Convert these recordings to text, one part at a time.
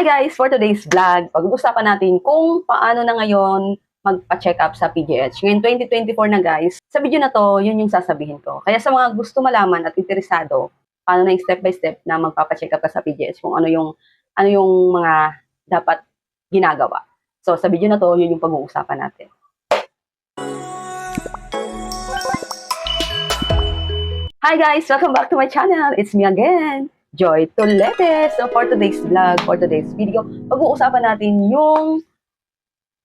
Hi guys! For today's vlog, pag-uusapan natin kung paano na ngayon magpa-check up sa PGH. Ngayon 2024 na guys. Sa video na to, yun yung sasabihin ko. Kaya sa mga gusto malaman at interesado, paano na yung step by step na magpapa-check up ka sa PGH, kung ano yung ano yung mga dapat ginagawa. So sa video na to, yun yung pag-uusapan natin. Hi guys! Welcome back to my channel. It's me again, Joy Tolete. So for today's vlog, for today's video, pag-uusapan natin yung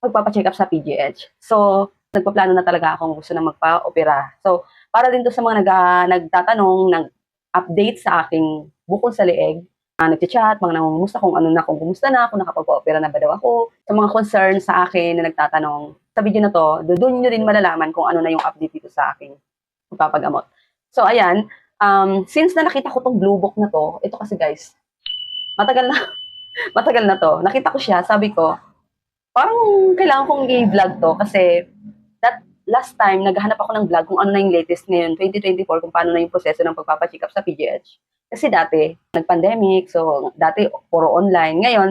magpapacheck up sa PGH. So, nagpaplano na talaga akong gusto na magpa-opera. So, para din to sa mga nag, nagtatanong, nag-update sa aking bukol sa leeg, uh, nag-chat, mga nangungumusta kung ano na, kung kumusta na, kung nakapag-opera na ba daw ako, sa mga concern sa akin na nagtatanong. Sa video na to, doon nyo rin malalaman kung ano na yung update dito sa aking papagamot. So, ayan, um, since na nakita ko tong blue book na to, ito kasi guys, matagal na, matagal na to. Nakita ko siya, sabi ko, parang kailangan kong i-vlog to kasi that last time, naghahanap ako ng vlog kung ano na yung latest ngayon, 2024, kung paano na yung proseso ng pagpapacheck up sa PGH. Kasi dati, nag-pandemic, so dati puro online. Ngayon,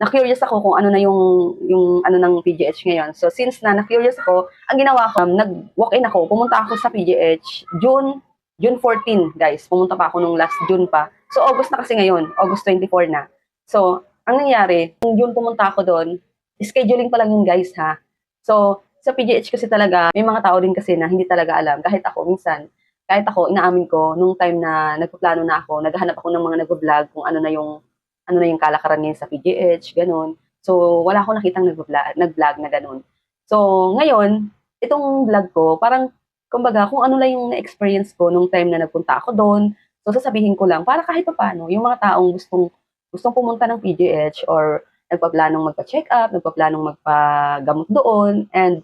na-curious ako kung ano na yung, yung ano ng PGH ngayon. So since na na-curious ako, ang ginawa ko, um, nag-walk-in ako, pumunta ako sa PGH, June June 14, guys. Pumunta pa ako nung last June pa. So, August na kasi ngayon. August 24 na. So, ang nangyari, nung June pumunta ako doon, scheduling pa lang yun, guys, ha? So, sa PGH kasi talaga, may mga tao din kasi na hindi talaga alam. Kahit ako, minsan, kahit ako, inaamin ko, nung time na nagpaplano na ako, naghahanap ako ng mga nag-vlog kung ano na yung, ano na yung kalakaran ngayon sa PGH, ganun. So, wala akong nakitang nag-vlog, nag-vlog na ganun. So, ngayon, itong vlog ko, parang kumbaga, kung ano lang yung na-experience ko nung time na nagpunta ako doon, so sasabihin ko lang, para kahit pa paano, yung mga taong gustong, gustong pumunta ng PGH or nagpaplanong magpa-check up, nagpaplanong magpagamot doon, and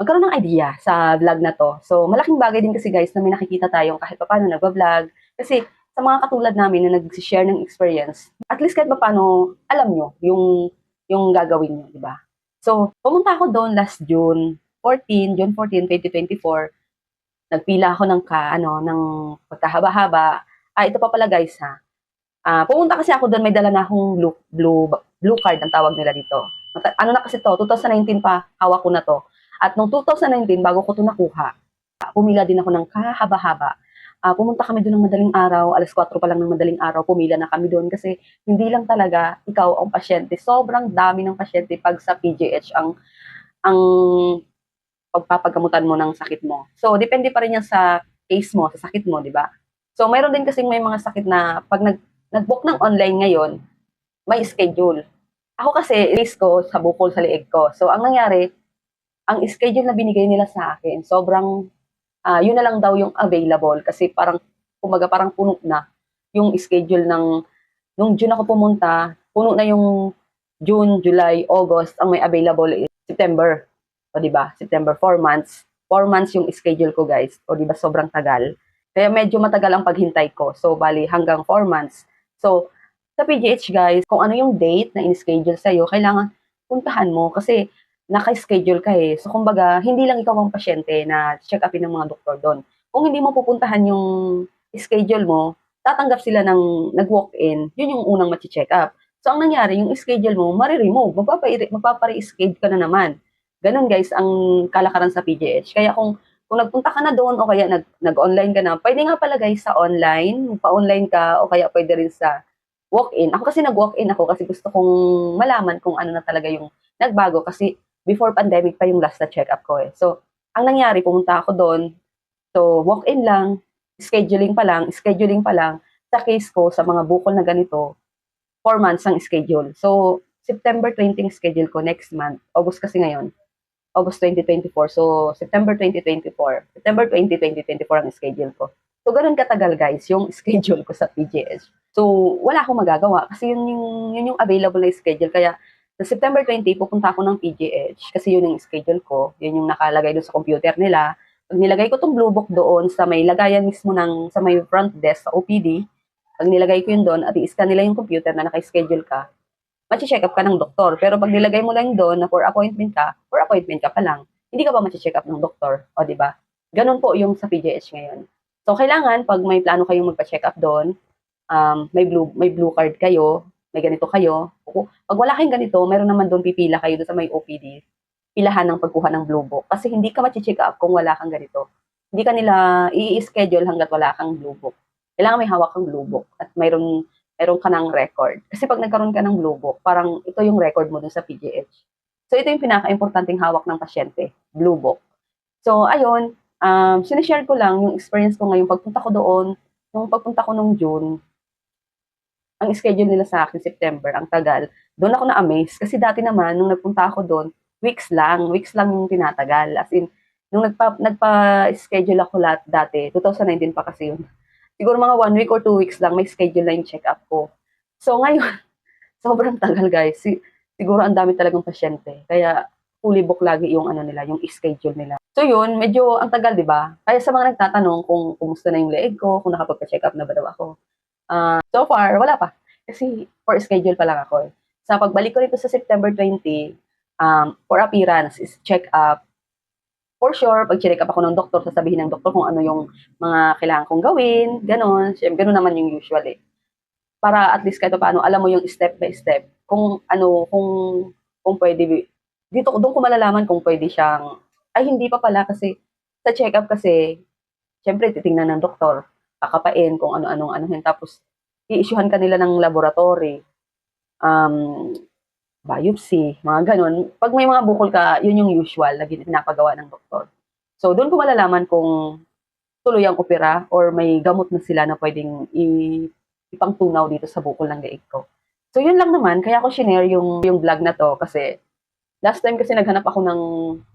magkaroon ng idea sa vlog na to. So, malaking bagay din kasi guys na may nakikita tayong kahit pa paano nagpa-vlog. Kasi sa mga katulad namin na nag-share ng experience, at least kahit pa paano, alam nyo yung, yung gagawin nyo, di ba? So, pumunta ako doon last June, 14, June 14, 2024, nagpila ako ng ka, ano, ng pagkahaba-haba. Ah, ito pa pala guys ha. Ah, pumunta kasi ako doon, may dala na akong blue, blue, blue card ang tawag nila dito. Ano na kasi to, 2019 pa, hawak ko na to. At nung 2019, bago ko to nakuha, pumila din ako ng kahaba-haba. Uh, pumunta kami doon ng madaling araw, alas 4 pa lang ng madaling araw, pumila na kami doon kasi hindi lang talaga ikaw ang pasyente. Sobrang dami ng pasyente pag sa PGH ang ang pagpapagamutan mo ng sakit mo. So, depende pa rin yan sa case mo, sa sakit mo, di ba? So, mayroon din kasing may mga sakit na pag nag, nag-book ng online ngayon, may schedule. Ako kasi, risk ko sa bukol sa leeg ko. So, ang nangyari, ang schedule na binigay nila sa akin, sobrang, uh, yun na lang daw yung available kasi parang, kumaga parang puno na yung schedule ng, nung June ako pumunta, puno na yung June, July, August, ang may available is September. O di ba? September 4 months. 4 months yung schedule ko, guys. O di ba sobrang tagal. Kaya medyo matagal ang paghintay ko. So bali hanggang 4 months. So sa PGH guys, kung ano yung date na in-schedule sa iyo, kailangan puntahan mo kasi naka-schedule ka eh. So kumbaga, hindi lang ikaw ang pasyente na check upin ng mga doktor doon. Kung hindi mo pupuntahan yung schedule mo, tatanggap sila ng nag-walk-in, yun yung unang ma-check up. So, ang nangyari, yung schedule mo, mariremove. Magpapare-schedule ka na naman. Ganun guys ang kalakaran sa PGH. Kaya kung kung nagpunta ka na doon o kaya nag, nag-online ka na, pwede nga pala guys sa online, pa-online ka o kaya pwede rin sa walk-in. Ako kasi nag-walk-in ako kasi gusto kong malaman kung ano na talaga yung nagbago kasi before pandemic pa yung last na check-up ko eh. So, ang nangyari, pumunta ako doon. So, walk-in lang, scheduling pa lang, scheduling pa lang. Sa case ko, sa mga bukol na ganito, 4 months ang schedule. So, September 20 schedule ko next month. August kasi ngayon. August 2024. So, September 2024. September 20, 2024 ang schedule ko. So, ganun katagal guys yung schedule ko sa PGH. So, wala akong magagawa kasi yun yung, yun yung available na schedule. Kaya, sa September 20, pupunta ako ng PGH kasi yun yung schedule ko. Yun yung nakalagay doon sa computer nila. Pag nilagay ko tong blue book doon sa may lagayan mismo ng, sa may front desk sa OPD, pag nilagay ko yun doon at i-scan nila yung computer na naka-schedule ka, machi-check up ka ng doktor. Pero pag nilagay mo lang doon na for appointment ka, for appointment ka pa lang. Hindi ka pa machi-check up ng doktor. O, di ba? Ganun po yung sa PGH ngayon. So, kailangan, pag may plano kayong magpa-check up doon, um, may blue may blue card kayo, may ganito kayo, Pag wala kayong ganito, meron naman doon pipila kayo doon sa may OPD. Pilahan ng pagkuha ng blue book. Kasi hindi ka check up kung wala kang ganito. Hindi ka nila i-schedule hanggat wala kang blue book. Kailangan may hawak kang blue book at mayroon meron ka ng record. Kasi pag nagkaroon ka ng blue book, parang ito yung record mo dun sa PGH. So ito yung pinaka-importanting hawak ng pasyente, blue book. So ayun, um, sinishare ko lang yung experience ko ngayong pagpunta ko doon, nung pagpunta ko nung June, ang schedule nila sa akin, September, ang tagal. Doon ako na-amaze. Kasi dati naman, nung nagpunta ako doon, weeks lang. Weeks lang yung tinatagal. As in, nung nagpa, nagpa-schedule ako lahat dati, 2019 pa kasi yun. Siguro mga one week or two weeks lang, may schedule na yung check-up ko. So ngayon, sobrang tagal guys. Si, siguro ang dami talagang pasyente. Kaya fully book lagi yung ano nila, yung schedule nila. So yun, medyo ang tagal, di ba? Kaya sa mga nagtatanong kung kumusta na yung leeg ko, kung nakapagpa-check up na ba daw ako. Ah, so far, wala pa. Kasi for schedule pa lang ako. eh. Sa pagbalik ko rito sa September 20, um, for appearance is check up. For sure, pag check up ako ng doktor, sasabihin ng doktor kung ano yung mga kailangan kong gawin, ganon. Siyempre, naman yung usual eh. Para at least kahit paano, alam mo yung step by step. Kung ano, kung, kung pwede, dito, doon ko malalaman kung pwede siyang, ay hindi pa pala kasi, sa check up kasi, siyempre, titingnan ng doktor, kakapain kung ano-anong anuhin, tapos, i-issuehan ka nila ng laboratory, um, biopsy, mga ganun. Pag may mga bukol ka, yun yung usual na pinapagawa ng doktor. So, doon ko malalaman kung tuloy ang opera or may gamot na sila na pwedeng ipangtunaw dito sa bukol ng leeg ko. So, yun lang naman. Kaya ako shinare yung, yung vlog na to kasi last time kasi naghanap ako ng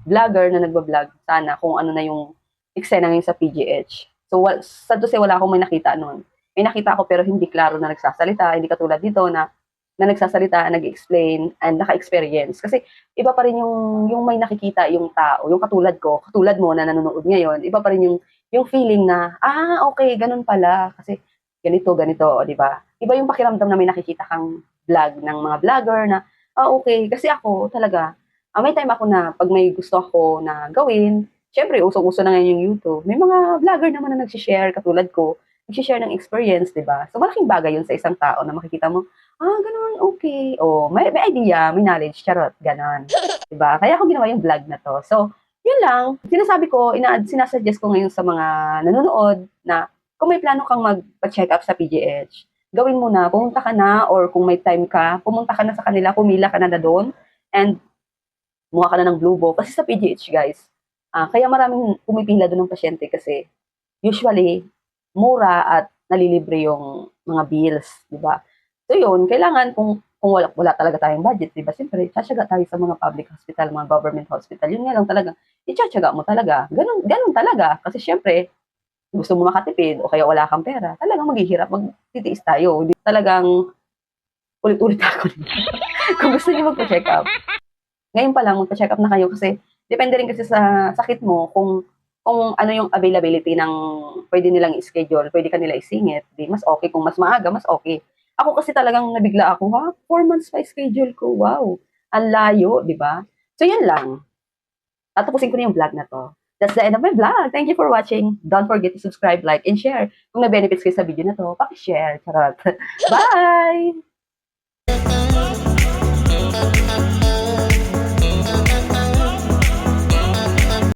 vlogger na nagbablog sana kung ano na yung eksena ngayon sa PGH. So, sad to say, wala akong may nakita noon. May nakita ako pero hindi klaro na nagsasalita. Hindi katulad dito na na nagsasalita, nag-explain, and naka-experience. Kasi iba pa rin yung, yung may nakikita yung tao, yung katulad ko, katulad mo na nanonood ngayon, iba pa rin yung, yung feeling na, ah, okay, ganun pala. Kasi ganito, ganito, di ba? Iba yung pakiramdam na may nakikita kang vlog ng mga vlogger na, ah, okay. Kasi ako talaga, ah, may time ako na pag may gusto ako na gawin, syempre, usong-uso na ngayon yung YouTube. May mga vlogger naman na nagsishare, katulad ko, nagsishare ng experience, di ba? So, malaking bagay yun sa isang tao na makikita mo, ah, ganun, okay. O, may, may idea, may knowledge, charot, ganun. Diba? Kaya ako ginawa yung vlog na to. So, yun lang. Sinasabi ko, ina sinasuggest ko ngayon sa mga nanonood na kung may plano kang magpa-check up sa PGH, gawin mo na, pumunta ka na, or kung may time ka, pumunta ka na sa kanila, pumila ka na na doon, and mukha ka na ng blue book. Kasi sa PGH, guys, ah, kaya maraming pumipila doon ng pasyente kasi usually, mura at nalilibre yung mga bills, di ba? So yun, kailangan kung kung wala, wala talaga tayong budget, di ba? Siyempre, tsatsaga tayo sa mga public hospital, mga government hospital. Yun nga lang talaga, itsyatsaga mo talaga. Ganun, ganun talaga. Kasi siyempre, gusto mo makatipid o kaya wala kang pera, talagang maghihirap, magtitiis tayo. Di, talagang ulit-ulit ako. kung gusto niyo magpa-check up, ngayon pa lang magpa-check up na kayo kasi depende rin kasi sa sakit mo kung kung ano yung availability ng pwede nilang i-schedule, pwede ka nila isingit, di mas okay. Kung mas maaga, mas okay. Ako kasi talagang nabigla ako, ha? Four months pa schedule ko. Wow. Ang layo, di ba? So, yun lang. Tatapusin ko na yung vlog na to. That's the end of my vlog. Thank you for watching. Don't forget to subscribe, like, and share. Kung na-benefits kayo sa video na to, pakishare. Charot. Bye!